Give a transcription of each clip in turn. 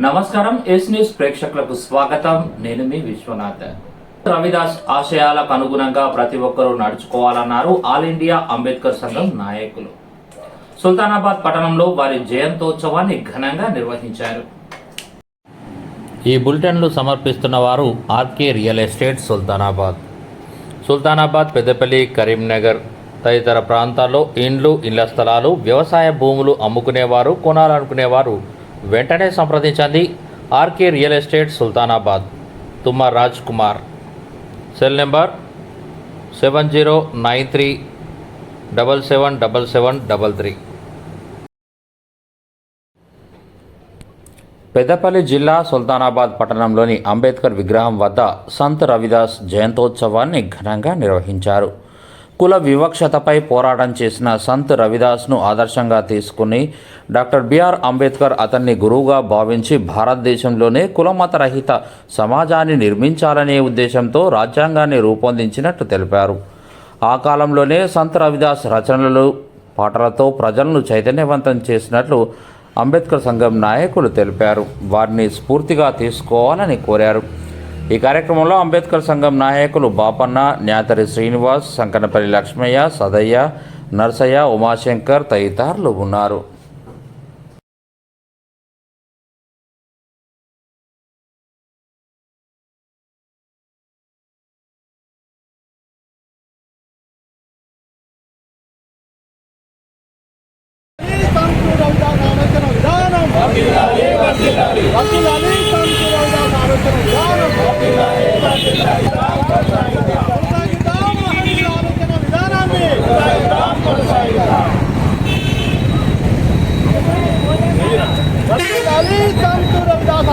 నమస్కారం yes news ప్రేక్షకులకు స్వాగతం. నేను మీ విశ్వనాథ్. రవిదాస్ ఆశయాలకు అనుగుణంగా ప్రతి ఒక్కరూ నడుచుకోవాలన్నారు ఆల్ ఇండియా అంబేద్కర్ సంఘం నాయకులు. సుల్తానాబాద్ పట్టణంలో వారి జయంతోత్సవాన్ని ఘనంగా నిర్వహించారు. ఈ బులెటిన్లు సమర్పిస్తున్న వారు RK real estate Sultanabad. Sultanabad Peddapalli Karimnagar తదితర ప్రాంతాల్లో ఇండ్లు ఇళ్ళ స్థలాలు వ్యవసాయ భూములు అమ్ముకునేవారు కొనాలనుకునేవారు వెంటనే సంప్రదించండి. RK real estate Sultanabad. Thumma Raj Kumar cell number seven zero nine three double seven double seven double three. Peddapalli జిల్లా సుల్తానాబాద్ పట్టణంలోని అంబేద్కర్ విగ్రహం వద్ద సంత్ రవిదాస్ జయంతోత్సవాన్ని ఘనంగా నిర్వహించారు. కుల వివక్షతపై పోరాటం చేసిన సంత్ రవిదాస్ను ఆదర్శంగా తీసుకుని డాక్టర్ బిఆర్ అంబేద్కర్ అతన్ని గురువుగా భావించి భారతదేశంలోనే కులమతరహిత సమాజాన్ని నిర్మించాలనే ఉద్దేశంతో రాజ్యాంగాన్ని రూపొందించినట్టు తెలిపారు. ఆ కాలంలోనే సంత్ రవిదాస్ రచనలు పాటలతో ప్రజలను చైతన్యవంతం చేసినట్లు అంబేద్కర్ సంఘం నాయకులు తెలిపారు. వారిని స్ఫూర్తిగా తీసుకోవాలని కోరారు. ఈ కార్యక్రమంలో అంబేద్కర్ సంఘం నాయకులు బాపన్న న్యాతరి శ్రీనివాస్ సంకనపల్లి లక్ష్మయ్య సదయ్య నర్సయ్య ఉమాశంకర్ తదితరులు ఉన్నారు.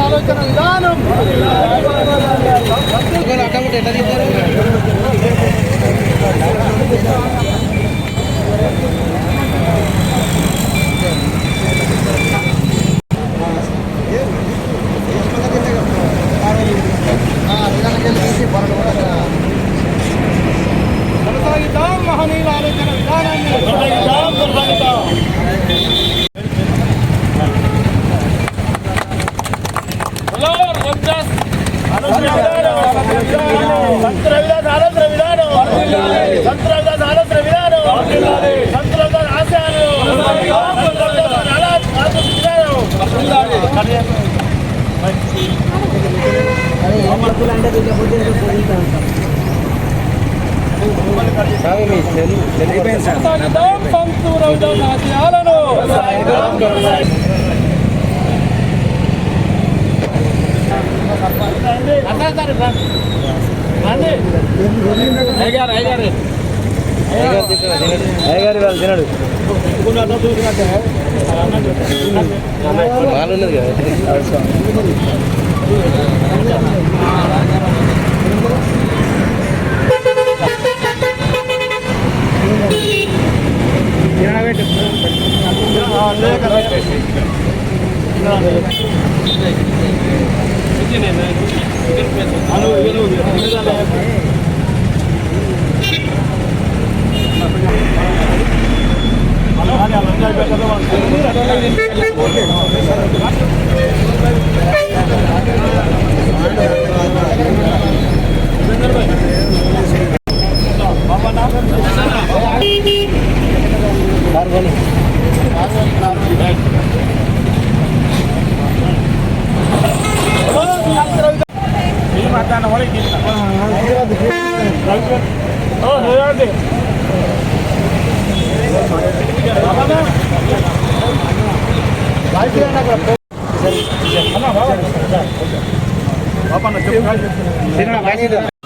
ఆలోచన విధానం కొనసాగిద్దాం మహనీయుల ఆలోచన విధానాన్ని కొనసాగిద్దాం కొనసాగిద్దాం హలో రవిదాస్ సంత రవిదాస్ ఆలోచన విధానం సంత రవిదాస్ ఆలోచన విధానం సంత రవిదాస్ ఆశయాలు సంత రవిదాస్ ఆలోచన విధానం కొనసాగిద్దాం సంత రవిదాస్ ఆశయాలను అయ్యగారు వాళ్ళు తినడు. బాగున్నది కదా. ఓకే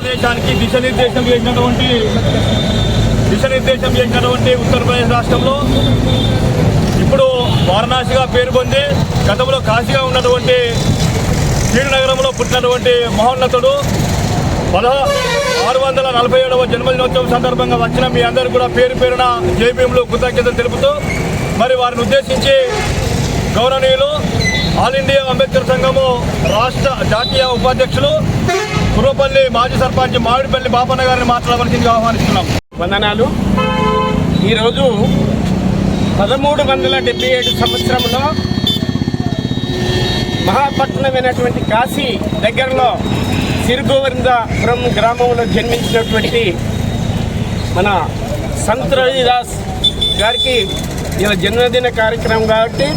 దేశానికి దిశనిర్దేశం చేసినటువంటి దిశనిర్దేశం చేసినటువంటి ఉత్తరప్రదేశ్ రాష్ట్రంలో ఇప్పుడు వారణాసిగా పేరు పొంది గతంలో కాశీగా ఉన్నటువంటి శ్రీనగరంలో పుట్టినటువంటి మహోన్నతుడు పదహ ఆరు వందల నలభై ఏడవ జన్మదినోత్సవం సందర్భంగా వచ్చిన మీ అందరూ కూడా పేరు పేరున జేబీఎంలో కృతజ్ఞతలు తెలుపుతూ మరి వారిని ఉద్దేశించి గౌరవనీయులు ఆల్ ఇండియా అంబేద్కర్ సంఘము రాష్ట్ర జాతీయ ఉపాధ్యక్షులు కుర్రపల్లి మాజీ సర్పంచ్ మామిడిపల్లి బాపన్న గారిని మాట్లాడవలసింది ఆహ్వానిస్తున్నాం. వందనాలు. ఈరోజు పదమూడు వందల డెబ్బై ఏడు సంవత్సరంలో మహాపట్నమైనటువంటి కాశీ దగ్గరలో సిరుగోవిందపురం గ్రామంలో జన్మించినటువంటి మన సంత్ రవిదాస్ గారికి ఇలా జన్మదిన కార్యక్రమం కాబట్టి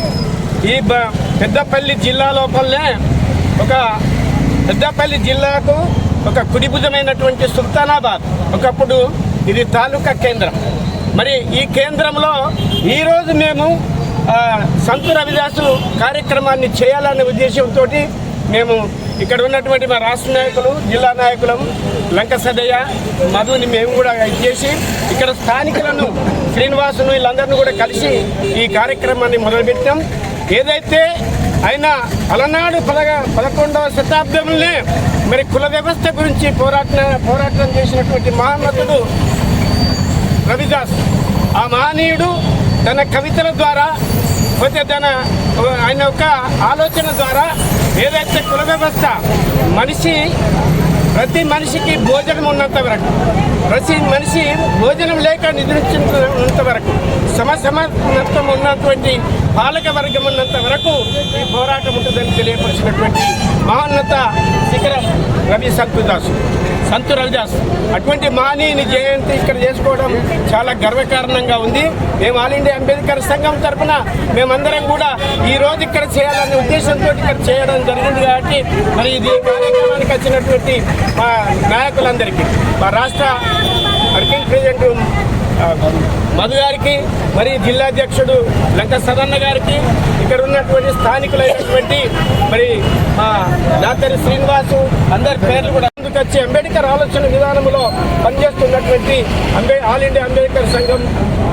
ఈ బ- పెద్దపల్లి జిల్లా లోపలనే ఒక పెద్దపల్లి జిల్లాకు ఒక కుడిభుజమైనటువంటి సుల్తానాబాద్. ఒకప్పుడు ఇది తాలూకా కేంద్రం. మరి ఈ కేంద్రంలో ఈరోజు మేము ఆ, సంతు రవిదాసు కార్యక్రమాన్ని చేయాలనే ఉద్దేశంతో మేము ఇక్కడ ఉన్నటువంటి మా రాష్ట్ర నాయకులు జిల్లా నాయకులం లంక సదయ్య మధుని మేము కూడా చేసి ఇక్కడ స్థానికులను శ్రీనివాసును వీళ్ళందరినీ కూడా కలిసి ఈ కార్యక్రమాన్ని మొదలుపెట్టాం. ఏదైతే అయినా అలనాడు పదగ పదకొండవ శతాబ్దంలోనే మరి కుల వ్యవస్థ గురించి పోరాట పోరాటం చేసినటువంటి మహానతుడు రవిదాస్ ఆ మహనీయుడు తన కవితల ద్వారా పోతే తన ఆయన యొక్క ఆలోచన ద్వారా ఏదైతే కుల వ్యవస్థ మనిషి ప్రతి మనిషికి భోజనం ఉన్నంత వరకు ప్రతి మనిషి భోజనం లేక నిద్రించినంత వరకు సమసమత్వం ఉన్నటువంటి పాలక వర్గం ఉన్నంత వరకు ఈ పోరాటం ఉంటుందని తెలియపరిచినటువంటి మహోన్నత శిఖరం రవి సంతుదాసు. సంతు రవిదాస్. అటువంటి మహనీయుని జయంతి ఇక్కడ చేసుకోవడం చాలా గర్వకారణంగా ఉంది. మేము ఆల్ ఇండియా అంబేద్కర్ సంఘం తరఫున మేమందరం కూడా ఈ రోజు ఇక్కడ చేయాలనే ఉద్దేశంతో ఇక్కడ చేయడం జరిగింది కాబట్టి మరి ఇది కార్యక్రమానికి వచ్చినటువంటి మా నాయకులందరికీ మా రాష్ట్ర వర్కింగ్ ప్రెసిడెంట్ మధు గారికి మరి జిల్లా అధ్యక్షుడు లంక సదన్న గారికి ఇక్కడ ఉన్నటువంటి స్థానికులైనటువంటి మరి మా దాతరి శ్రీనివాసు అందరి పేర్లు కూడా ముందుకు వచ్చి అంబేద్కర్ ఆలోచన విధానంలో పనిచేస్తున్నటువంటి అంబే ఆల్ ఇండియా అంబేద్కర్ సంఘం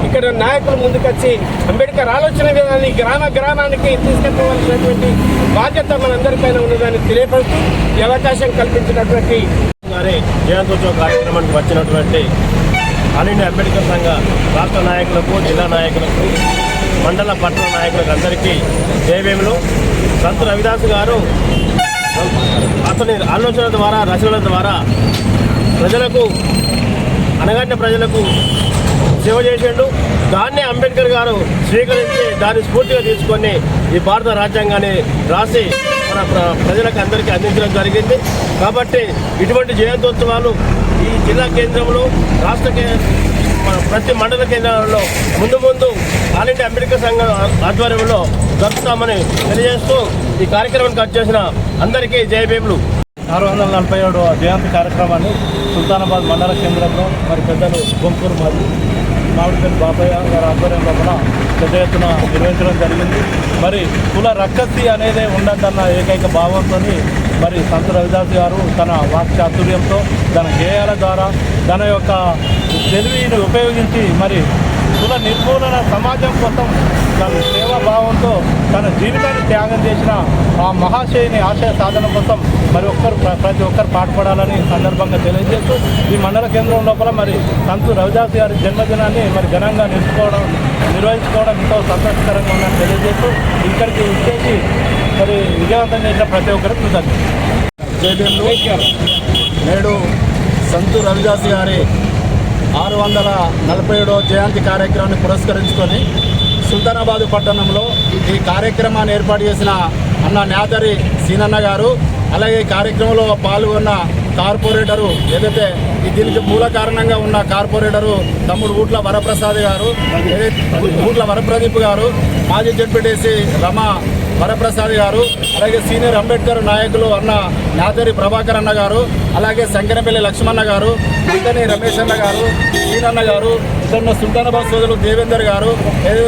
ఇక్కడ నాయకులు ముందుకొచ్చి అంబేద్కర్ ఆలోచన విధానాన్ని గ్రామ గ్రామానికి తీసుకెళ్ళవలసినటువంటి బాధ్యత మనందరిపైన ఉన్నదాన్ని తెలియపరుస్తూ ఈ అవకాశం కల్పించినటువంటి గారి జయంతోత్సవ కార్యక్రమానికి వచ్చినటువంటి ఆల్ ఇండియా అంబేద్కర్ సంఘ రాష్ట్ర నాయకులకు జిల్లా నాయకులకు మండల పట్టణ నాయకులకు అందరికీ జయవేములు. సంత్ రవిదాస్ గారు అతని ఆలోచన ద్వారా రచనల ద్వారా ప్రజలకు అనగంట ప్రజలకు సేవ చేసిండు. దాన్నే అంబేద్కర్ గారు స్వీకరించి దాన్ని స్ఫూర్తిగా తీసుకొని ఈ భారత రాజ్యాంగాన్ని రాసి మన ప్రజలకు అందరికీ అందించడం జరిగింది. కాబట్టి ఇటువంటి జయంతోత్సవాలు ఈ జిల్లా కేంద్రంలో రాష్ట్ర ప్రతి మండల కేంద్రాలలో ముందు ముందు ఆల్ ఇండియా అంబేద్కర్ సంఘం ఆధ్వర్యంలో జరుపుతామని తెలియజేస్తూ ఈ కార్యక్రమానికి వచ్చేసిన అందరికీ జయభీములు ఆరు వందల నలభై ఏడు జయంతి కార్యక్రమాన్ని సుల్తానాబాద్ మండల కేంద్రంలో మరి పెద్దలు గుంపూరు మాది. మామిడిపల్లి బాబయ్య గారి ఆధ్వర్యం లోపల పెద్ద ఎత్తున నిర్వహించడం జరిగింది. మరి కుల రక్కత్తి అనేది ఉండద్దన్న ఏకైక భావంతో మరి సంత రవిదాస్ గారు తన వాక్ చాతుర్యంతో తన గేయాల ద్వారా తన యొక్క తెలివిని ఉపయోగించి మరి కుల నిర్మూలన సమాజం కోసం తన సేవాభావంతో తన జీవితాన్ని త్యాగం చేసిన ఆ మహాశయుని ఆశయ సాధన కోసం మరి ఒక్కరు ప్ర- ప్రతి ఒక్కరు పాటుపడాలని సందర్భంగా తెలియజేస్తూ ఈ మండల కేంద్రం లోపల మరి సంతు రవిదాస్ గారి జన్మదినాన్ని మరి ఘనంగా నిలుపుకోవడం నిర్వహించుకోవడం ఎంతో సంతోషకరంగా ఉందని తెలియజేస్తూ ఇక్కడికి వచ్చేసి మరి విజయవంతం చేసిన ప్రతి ఒక్కరికి కృతజ్ఞతలు. నేడు సంతు రవిదాస్ గారి ఆరు వందల నలభై ఏడవ జయంతి కార్యక్రమాన్ని పురస్కరించుకొని సుల్తానాబాద్ పట్టణంలో ఈ కార్యక్రమాన్ని ఏర్పాటు చేసిన అన్న నేతరి సీనన్న గారు అలాగే ఈ కార్యక్రమంలో పాల్గొన్న కార్పొరేటరు ఏదైతే దీనికి మూల కారణంగా ఉన్న కార్పొరేటరు తమ్ముడు ఊట్ల వరప్రసాద్ గారు ఊట్ల వరప్రదీప్ గారు మాజీ జడ్పీటీసీ రమ వరప్రసాద్ గారు అలాగే సీనియర్ అంబేద్కర్ నాయకులు అన్న నాదరి ప్రభాకర్ అన్న గారు అలాగే శంకరపల్లి లక్ష్మణ గారు ఇతని రమేష్ అన్న గారు సీనన్న గారు ఇతను సుల్తానాబాద్ సోదరులు దేవేందర్ గారు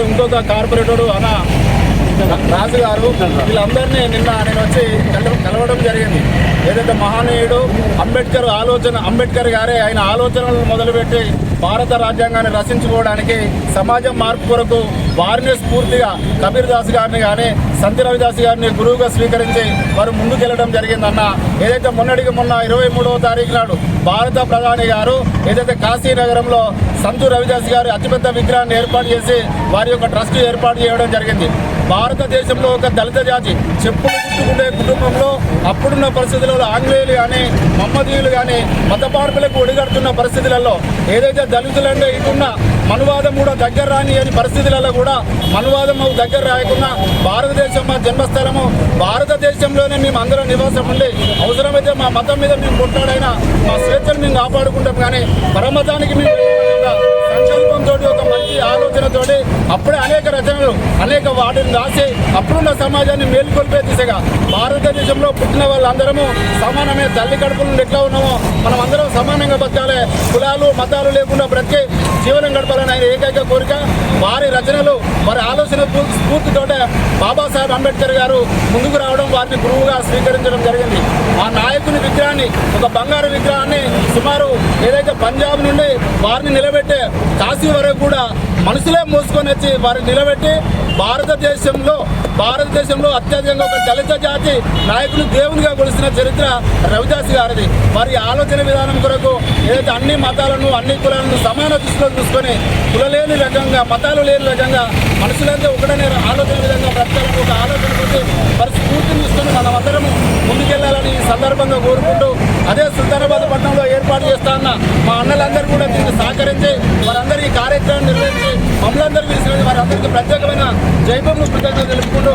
ఇంకొక కార్పొరేటర్ అన్న రాజు గారు వీళ్ళందరినీ నిన్న నేను వచ్చి కలవడం జరిగింది. ఏదైతే మహానీయుడు అంబేద్కర్ ఆలోచన అంబేద్కర్ గారే ఆయన ఆలోచనలను మొదలుపెట్టి భారత రాజ్యాంగాన్ని రచించుకోవడానికి సమాజం మార్పు కొరకు వారిని స్ఫూర్తిగా కబీర్ దాస్ గారిని కానీ సంతి రవిదాస్ గారిని గురువుగా స్వీకరించి వారు ముందుకెళ్ళడం జరిగిందన్న ఏదైతే మొన్నటికి మొన్న ఇరవై మూడవ తారీఖు నాడు భారత ప్రధాని గారు ఏదైతే కాశీ నగరంలో సంతు రవిదాస్ గారి అతిపెద్ద విగ్రహాన్ని ఏర్పాటు చేసి వారి యొక్క ట్రస్ట్ ఏర్పాటు చేయడం జరిగింది. భారతదేశంలో ఒక దళిత జాతి చెప్పులు కుట్టుకునే కుటుంబంలో అప్పుడున్న పరిస్థితులలో ఆంగ్లేయులు కానీ మమ్మదీయులు కానీ మత మార్పులకు ఒడిగడుతున్న పరిస్థితులలో ఏదైతే దళితులంటే ఇటున్న మనువాదం కూడా దగ్గర రాని అని పరిస్థితులలో కూడా మనువాదం దగ్గర రాయకుండా భారతదేశం మా జన్మస్థలము. భారతదేశంలోనే మేము అందరం నివాసం ఉండి అవసరమైతే మా మతం మీద మేము కొట్లాడైనా మా స్వేచ్ఛను మేము కాపాడుకుంటాం కానీ పరమతానికి మేము సంకల్పంతో ఒక మంచి ఆలోచనతోటి అప్పుడే అనేక రచనలు అనేక వాటిని రాసి అప్పుడున్న సమాజాన్ని మేల్కొల్పే దిశగా భారతదేశంలో పుట్టిన వాళ్ళందరము సమానమే. తల్లి కడుపుల నుండి ఎట్లా ఉన్నామో మనం అందరం సమానంగా బతకాలి. కులాలు మతాలు లేకుండా బ్రతికి జీవనం గడపాలని ఆయన ఏకైక కోరిక. వారి రచనలు వారి ఆలోచన స్ఫూ- స్ఫూర్తితోటే బాబాసాహెబ్ అంబేద్కర్ గారు ముందుకు రావడం వారిని గురువుగా స్వీకరించడం జరిగింది. ఆ నాయకుని విగ్రహాన్ని ఒక బంగారు విగ్రహాన్ని సుమారు ఏదైతే పంజాబ్ నుండి వారిని నిలబెట్టే కాశీ వరకు కూడా మనుషులే మోసుకొని వచ్చి వారిని నిలబెట్టి భారతదేశంలో భారతదేశంలో అత్యధికంగా ఒక దళిత జాతి నాయకులు దేవునిగా కొలిసిన చరిత్ర రవిదాస్ గారిది. వారి ఆలోచన విధానం కొరకు ఏదైతే అన్ని మతాలను అన్ని కులాలను సమాన దృష్టిలో చూసుకొని కులలేని రకంగా మతాలు లేని రకంగా మనుషులంతా ఒకటనే ఆలోచన విధంగా బ్రతకాలని ఒక ఆలోచన కొద్ది వారి స్ఫూర్తిని తీసుకొని మనం ముందుకెళ్ళాలని ఈ సందర్భంగా కోరుకుంటూ అదే సుల్తానాబాద్ పట్టణంలో ఏర్పాటు చేస్తా ఉన్న మా అన్నలందరూ కూడా దీనికి సహకరించి వారందరికీ కార్యక్రమం నిర్వహించి మమ్మల్ందరికీ వారందరికీ ప్రత్యేకమైన జైబములు కృతజ్ఞతలు తెలుపుకుంటూ